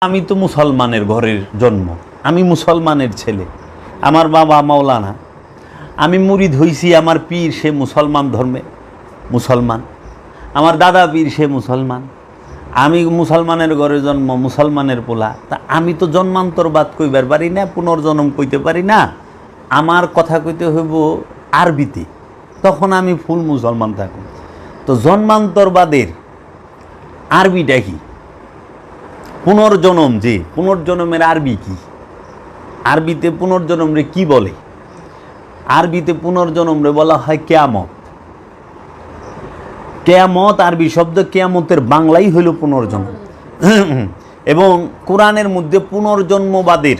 আমি তো মুসলমানের ঘরের জন্ম। আমি মুসলমানের ছেলে। আমার বাবা মাওলানা। আমি মুরিদ হইছি আমার পীর, সে মুসলমান ধর্মে মুসলমান। আমার দাদা পীর, সে মুসলমান। আমি মুসলমানের ঘরে জন্ম, মুসলমানের পোলা। তা আমি তো জন্মান্তরবাদ কইবার পারি না, পুনর্জন্ম কইতে পারি না। আমার কথা কইতে হইব আরবিতে। তখন আমি ফুল মুসলমান থাকুন তো জন্মান্তরবাদের আরবিটা কি? পুনর্জনম যে, পুনর্জনমের আরবি কি? আরবিতে পুনর্জনম রে কি বলে? আরবিতে পুনর্জনম রে বলা হয় কেয়ামত। কেয়ামত আরবি শব্দ কেয়ামতের বাংলাই হইল পুনর্জন্ম। এবং কোরআনের মধ্যে পুনর্জন্মবাদের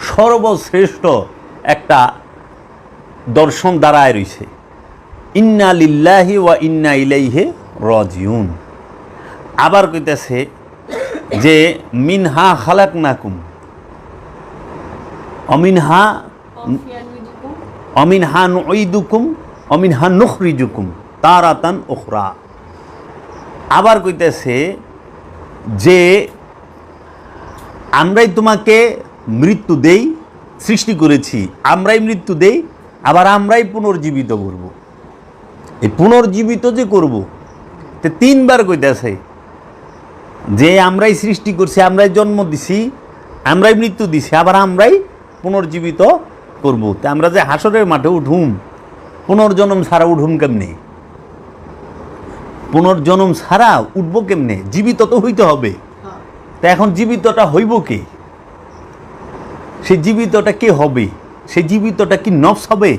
সর্বশ্রেষ্ঠ একটা দর্শন দাঁড়ায় রইছে। ইন্না লিল্লাহি ওয়া ইন্না ইলাইহে রাজিউন। আবার কইতেছে যে মিনহা খালাক নাকুম অমিনহা অমিনহা নুইদুকুম অমিনহা নুখরিজুকুম, তারাতান ওখরা আবার কইতেছে যে, আমরাই তোমাকে মৃত্যু দেই, সৃষ্টি করেছি, আমরাই মৃত্যু দেই, আবার আমরাই পুনর্জীবিত করব। এই পুনর্জীবিত যে করব, তে তিনবার কইতেছে যে আমরাই সৃষ্টি করছি, আমরাই জন্ম দিছি, আমরাই মৃত্যু দিছি, আবার আমরাই পুনর্জীবিত করব। তা আমরা যে হাসরের মাঠে উঠুম, পুনর্জন্ম ছাড়া উঠুম কেমনে? পুনর্জন্ম ছাড়া উঠবো কেমনে? জীবিত তো হইতে হবে। তা এখন জীবিতটা হইব কে? সে জীবিতটা কে হবে? সে জীবিতটা কি নফস হবে?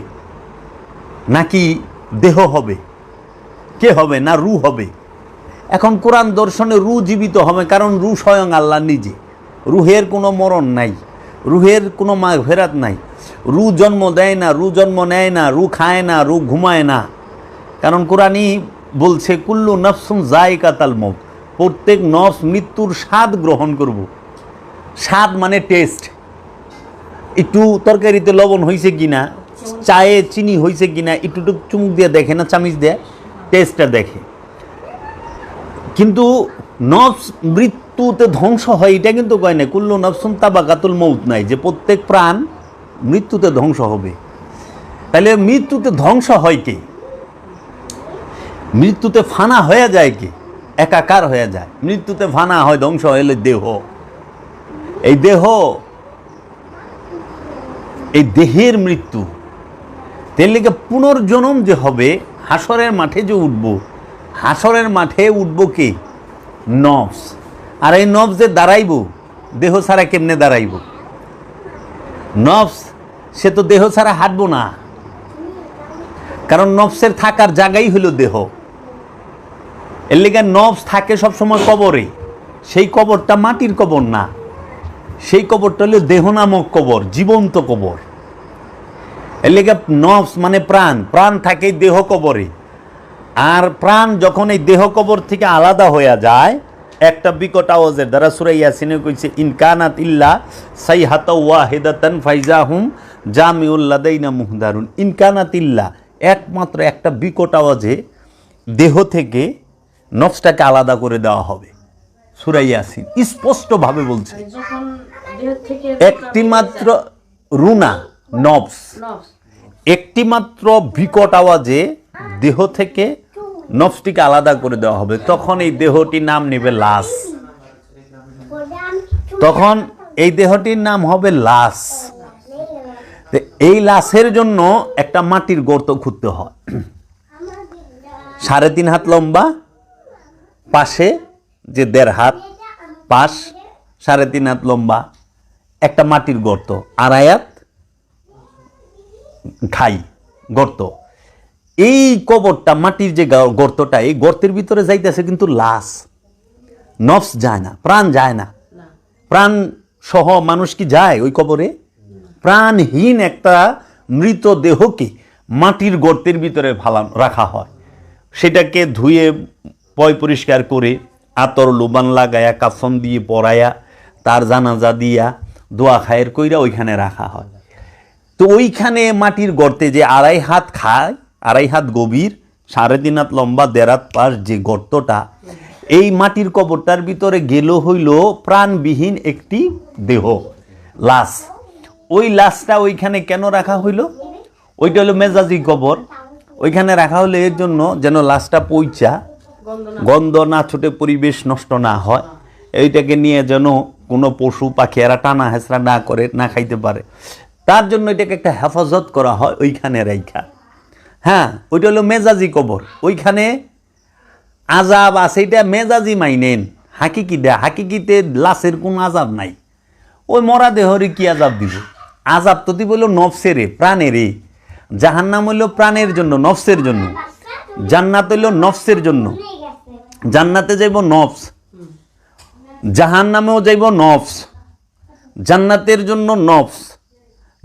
নাকি দেহ হবে? কে হবে? না রু হবে? এখন কোরআন দর্শনে রু জীবিত হবে, কারণ রু স্বয়ং আল্লাহ নিজে। রুহের কোনো মরণ নাই, রুহের কোনো মা ফেরাত নাই। রু জন্ম দেয় না, রু জন্ম নেয় না, রু খায় না, রু ঘুমায় না। কারণ কোরআনই বলছে, কুল্লু নফসুন নফসুম জায়কাতাল মত প্রত্যেক নফস মৃত্যুর স্বাদ গ্রহণ করব। স্বাদ মানে টেস্ট। একটু তরকারিতে লবণ হয়েছে কি না চায়ে চিনি হয়েছে কিনা একটু একটু চুমুক দিয়ে দেখে না, চামিচ দেয় টেস্টটা দেখে। কিন্তু নফস মৃত্যুতে ধ্বংস হয়, এটা কিন্তু কয় না কুল্লু নফসুন তাবাকাতুল মৌত নাই, যে প্রত্যেক প্রাণ মৃত্যুতে ধ্বংস হবে। তাহলে মৃত্যুতে ধ্বংস হয় কে? মৃত্যুতে ফানা হয়ে যায় কে? একাকার হয়ে যায়। মৃত্যুতে ফানা হয়, ধ্বংস হইলে দেহ। এই দেহ, এই দেহের মৃত্যু, তেল পুনর্জনম যে হবে, হাসরের মাঠে যে উঠব হাসরের মাঠে উঠব কে? নফস। আর এই নফস যে দাঁড়াইব, দেহ ছাড়া কেমনে দাঁড়াইব? নফস, সে তো দেহ ছাড়া হাঁটবো না। কারণ নফসের থাকার জায়গাই হলো দেহ। এর লেগে নফস থাকে সবসময় কবরে। সেই কবরটা মাটির কবর না। সেই কবরটা হলো দেহ নামক কবর, জীবন্ত কবর। এর লেগে নফস মানে প্রাণ। প্রাণ থাকে দেহ কবরে। আর প্রাণ যখন এই দেহ কবর থেকে আলাদা হয়ে যায় একটা বিকট আওয়াজের দ্বারা সুরাই ইয়াসিনে কইছে ইনকানাত ইল্লা সাই হাত ওয়াহেদাতান ফাইজা হুম জামিউল্লাদাইনা মুহদারুন। ইনকানাত ইল্লা একমাত্র একটা বিকট আওয়াজে দেহ থেকে নফসটাকে আলাদা করে দেওয়া হবে। সুরাই ইয়াসিন স্পষ্টভাবে বলছে যখন দেহ থেকে একটি মাত্র রুনা নফস নফস। একটিমাত্র বিকট আওয়াজে দেহ থেকে নফসটিকে আলাদা করে দেওয়া হবে, তখন এই দেহটির নাম নেবে লাশ। তখন এই দেহটির নাম হবে লাশ। এই লাশের জন্য একটা মাটির গর্ত খুঁড়তে হয়। সাড়ে তিন হাত লম্বা, পাশে যে দেড় হাত, পাশ সাড়ে তিন হাত লম্বা, একটা মাটির গর্ত, আড়াই হাত খাই গর্ত। এই কবরটা মাটির যে গর্তটা এই গর্তের ভিতরে যাইতেছে কিন্তু লাশ। নফস যায় না প্রাণ যায় না। প্রাণ সহ মানুষ কি যায় ওই কবরে? প্রাণহীন একটা মৃত দেহকে মাটির গর্তের ভিতরে ফালা রাখা হয়। সেটাকে ধুয়ে পয় পরিষ্কার করে আতর লোবান লাগায়া কাফন দিয়ে পরায়া তার জানাজা দিয়া দোয়া খায়ের কইরা ওইখানে রাখা হয়। তো ওইখানে মাটির গর্তে যে আড়াই হাত খায় আড়াই হাত গভীর, সাড়ে তিন হাত লম্বা, দেড় হাত পাশ যে গর্তটা, এই মাটির কবরটার ভিতরে গেল হইল প্রাণবিহীন একটি দেহ, লাশ। ওই লাশটা ওইখানে কেন রাখা হইল? ওইটা হলো মেজাজি কবর। ওইখানে রাখা হলো এর জন্য যেন লাশটা না গন্ধ না ছুটে পরিবেশ নষ্ট না হয়। এইটাকে নিয়ে যেন কোনো পশু, পাখি এরা টানা হেঁচড়া না করে, না খাইতে পারে। তার জন্য এটাকে একটা হেফাজত করা হয় ওইখানে রাইখা। হ্যাঁ ওইটা হলো মেজাজি কবর। ওইখানে আজাব আছে, এটা মেজাজি মাইনেন। হাকিকি দেয়, হাকিকিতে লাশের কোনো আজাব নাই। ওই মরা দেহরে কি আজাব দিব? আজাব তো দিব হলো নফসেরে, প্রাণেরে। জাহান্নাম হইল প্রাণের জন্য, নফসের জন্য। জান্নাত হইল নফসের জন্য। জান্নাতে যাইব নফস। জাহান্নামেও যাইব নফস। জান্নাতের জন্য নফস।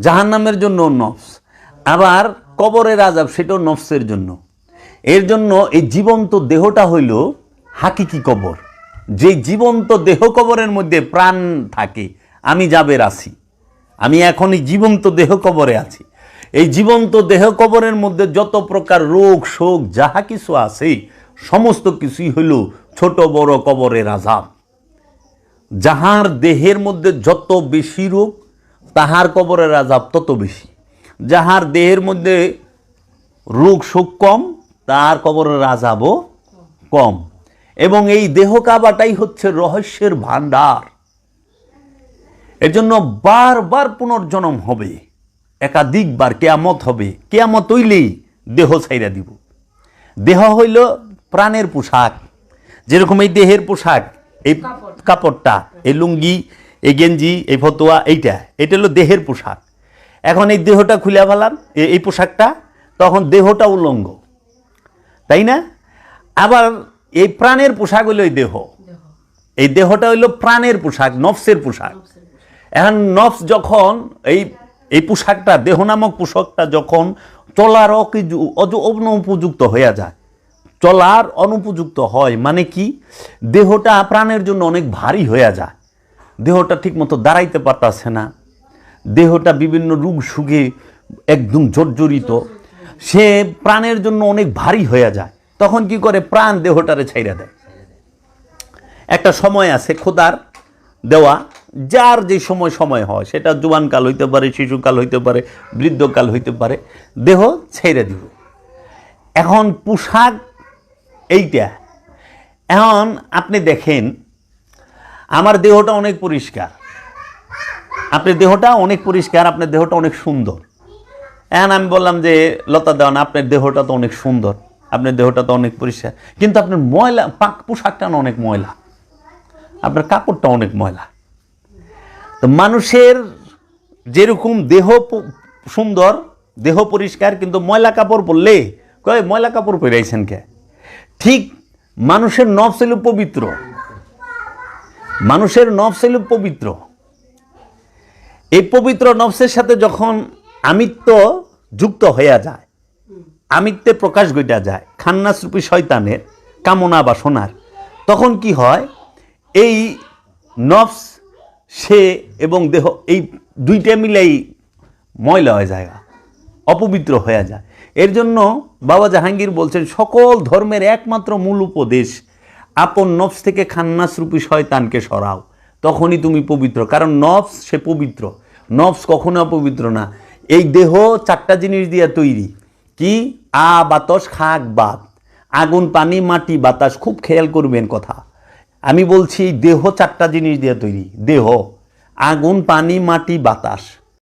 জাহান্নামের জন্য নফস। আবার কবরের আজাব সেটাও নফসের জন্য। এর জন্য এই জীবন্ত দেহটা হইল হাকিকি কবর। যে জীবন্ত দেহ কবরের মধ্যে প্রাণ থাকে, আমি যাবের আছি। আমি এখন এই জীবন্ত দেহ কবরে আছি। এই জীবন্ত দেহ কবরের মধ্যে যত প্রকার রোগ, শোক, যাহা কিছু আছে, সমস্ত কিছুই হইল ছোট বড় কবরের আজাব যাহার দেহের মধ্যে যত বেশি রোগ, তাহার কবরের আজাব তত বেশি। যাহার দেহের মধ্যে রোগ শোক কম তার কবরের আজাবও কম। এবং এই দেহ কাবাটাই হচ্ছে রহস্যের ভান্ডার এর জন্য বারবার পুনর্জন্ম হবে একাধিকবার কেয়ামত হবে। কেয়ামত হইলেই দেহ ছাইরা দিব। দেহ হইল প্রাণের পোশাক। যেরকম এই দেহের পোশাক এই কাপড়টা এই লুঙ্গি এই গেঞ্জি এই ফতোয়া এইটা এটা হলো দেহের পোশাক। এখন এই দেহটা খুলে ফেলাম, এই পোশাকটা, তখন দেহটা উলঙ্গ। তাই না? আবার এই প্রাণের পোশাক হলো এই দেহ। এই দেহটা হইল প্রাণের পোশাক, নফসের পোশাক। এখন নফস যখন এই এই পোশাকটা, দেহ নামক পোশাকটা যখন চলার অনুপযুক্ত হয়ে যায়। চলার অনুপযুক্ত হয় মানে কি? দেহটা প্রাণের জন্য অনেক ভারী হয়ে যায়। দেহটা ঠিকমতো দাঁড়াইতে পারতাছে না। দেহটা বিভিন্ন রোগ সুগে একদম জর্জরিত। সে প্রাণের জন্য অনেক ভারী হয়ে যায়। তখন কি করে? প্রাণ দেহটারে ছাইরা দেয়। একটা সময় আছে খোদার দেওয়া। যার যে সময় সময় হয়, সেটা জুয়ানকাল হইতে পারে, শিশুকাল হইতে পারে, বৃদ্ধকাল হইতে পারে, দেহ ছেড়ে দিব। এখন পোশাক এইটা। এখন আপনি দেখেন, আমার দেহটা অনেক পরিষ্কার। আপনার দেহটা অনেক পরিষ্কার, আপনার দেহটা অনেক সুন্দর। এখন আমি বললাম যে, লতা দেওয়ান, আপনার দেহটা তো অনেক সুন্দর, আপনার দেহটা তো অনেক পরিষ্কার। কিন্তু আপনার ময়লা, পাক পোশাকটা না অনেক ময়লা। আপনার কাপড়টা অনেক ময়লা। তো মানুষের যেরকম দেহ সুন্দর, দেহ পরিষ্কার, কিন্তু ময়লা কাপড় পরলে, কয়, ময়লা কাপড় পরাইছেন কে? ঠিক মানুষের নফস হইল পবিত্র। মানুষের নফস হইল পবিত্র। এই পবিত্র নফসের সাথে যখন আমিত্ব যুক্ত হইয়া যায়, আমিত্বে প্রকাশ ঘটা যায়, খান্নাসরূপী শয়তানের কামনা বাসনার তখন কি হয়? এই নফস, সে এবং দেহ, এই দুইটা মিলেই ময়লা হয়ে যায়, অপবিত্র হয়ে যায়। এর জন্য বাবা জাহাঙ্গীর বলছেন, সকল ধর্মের একমাত্র মূল উপদেশ, আপন নফস থেকে খান্নাসরূপী শয়তানকে সরাও, তখনই তুমি পবিত্র। কারণ নফস সে পবিত্র। নফস কখনো অপবিত্র না। এই দেহ চারটা জিনিস দিয়ে তৈরি। কি? আ, বাতাস, খাক, বাত। আগুন, পানি, মাটি, বাতাস, খুব খেয়াল করবেন কথা। আমি বলছি, দেহ চারটা জিনিস দিয়ে তৈরি। দেহ, আগুন, পানি, মাটি, বাতাস।